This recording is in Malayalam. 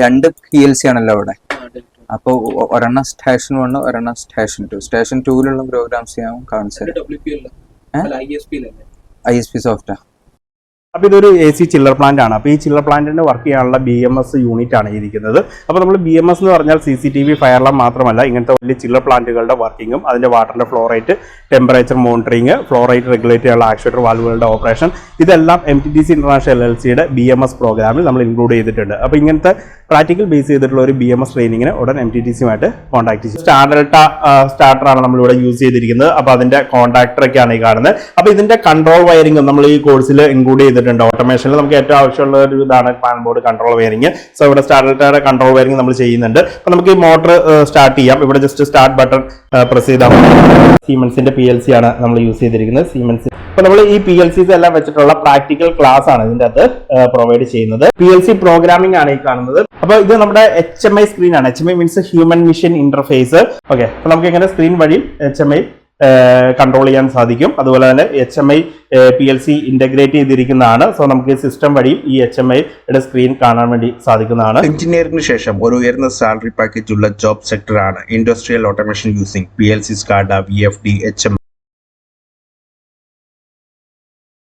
രണ്ട് പി എൽ സി ആണല്ലോ അവിടെ. അപ്പോൾ ഒരെണ്ണം സ്റ്റേഷൻ വൺ ഒരെണ്ണം സ്റ്റേഷൻ ടു സ്റ്റേഷൻ ടൂവിലുള്ള പ്രോഗ്രാംസ് ഞാൻ കാണിച്ചു ഐ എസ് പി സോഫ്റ്റാ അപ്പോൾ ഇതൊരു എ സി ചില്ലർ പ്ലാന്റ് ആണ്. അപ്പോൾ ഈ ചില്ലർ പ്ലാന്റിന് വർക്ക് ചെയ്യാനുള്ള ബി എം എസ് യൂണിറ്റ് ആണ് ഇരിക്കുന്നത് അപ്പോൾ നമ്മൾ ബി എം എസ് എന്ന് പറഞ്ഞാൽ C C T V fire alarm മാത്രമല്ല ഇങ്ങനത്തെ വലിയ ചില്ലർ പ്ലാന്റുകളുടെ വർക്കിങ്ങും അതിന്റെ വാട്ടറിന്റെ flow rate temperature monitoring flow rate regulate ചെയ്യാനുള്ള ആക്ച്വേറ്റർ വാൽവുകളുടെ ഓപ്പറേഷൻ ഇതെല്ലാം M T D C international L സിയുടെ ബി എം എസ് പ്രോഗ്രാമിൽ നമ്മൾ ഇൻക്ലൂഡ് ചെയ്തിട്ടുണ്ട്. അപ്പോൾ ഇങ്ങനത്തെ പ്രാക്ടിക്കൽ ബേസ് ചെയ്തിട്ടുള്ള ഒരു ബി എം എസ് ട്രെയിനിങ്ങിന് ഉടൻ എം ടി ടി സിയുമായിട്ട് കോൺടാക്ട് ചെയ്യും. സ്റ്റാർഡൽട്ട സ്റ്റാർട്ടറാണ് നമ്മളിവിടെ യൂസ് ചെയ്തിരിക്കുന്നത്. അപ്പോൾ അതിന്റെ കോൺടാക്ടറൊക്കെയാണ് ഈ കാണുന്നത്. അപ്പോൾ ഇതിന്റെ കൺട്രോൾ വയറിംഗ് നമ്മൾ ഈ കോഴ്സിൽ ഇൻക്ലൂഡ് ചെയ്തിട്ടുണ്ട്. ഓട്ടോമേഷനിൽ നമുക്ക് ഏറ്റവും ആവശ്യമുള്ള ഒരു ഇതാണ് pan board control wiring so ഇവിടെ സ്റ്റാർഡൽട്ടയുടെ കൺട്രോൾ വയറിംഗ് നമ്മൾ ചെയ്യുന്നുണ്ട്. അപ്പോൾ നമുക്ക് ഈ മോട്ടർ സ്റ്റാർട്ട് ചെയ്യാം. ഇവിടെ ജസ്റ്റ് സ്റ്റാർട്ട് ബട്ടൺ പ്രസ് ചെയ്താൽ സീമെൻസിന്റെ പി എൽ സി ആണ് നമ്മൾ യൂസ് ചെയ്തിരിക്കുന്നത്. സീമെൻസ് അപ്പോൾ നമ്മൾ ഈ പി എൽ സിസ് എല്ലാം വെച്ചിട്ടുള്ള പ്രാക്ടിക്കൽ ക്ലാസ് ആണ് ഇതിന്റെ അത് പ്രൊവൈഡ് ചെയ്യുന്നത്. പി എൽ സി പ്രോഗ്രാമിംഗ് ആണ് ഈ കാണുന്നത്. അപ്പോൾ ഇത് നമ്മുടെ എച്ച് എം ഐ സ്ക്രീൻ ആണ്. H M I means human machine interface okay അപ്പോൾ നമുക്ക് ഇങ്ങനെ സ്ക്രീൻ വഴി എച്ച് എം ഐ കൺട്രോൾ ചെയ്യാൻ സാധിക്കും? അതുപോലെ തന്നെ H M I P L C integrate ചെയ്തിരിക്കുന്നതാണ്. So നമുക്ക് സിസ്റ്റം വഴി ഈ എച്ച് എം ഐയുടെ സ്ക്രീൻ കാണാൻ വേണ്ടി സാധിക്കുന്നതാണ്. എഞ്ചിനീയറിംഗിന് ശേഷം ഒരു ഉയർന്ന സാലറി പാക്കേജ് ഉള്ള job സെക്ടറാണ് industrial automation using P L C SCADA V F D H M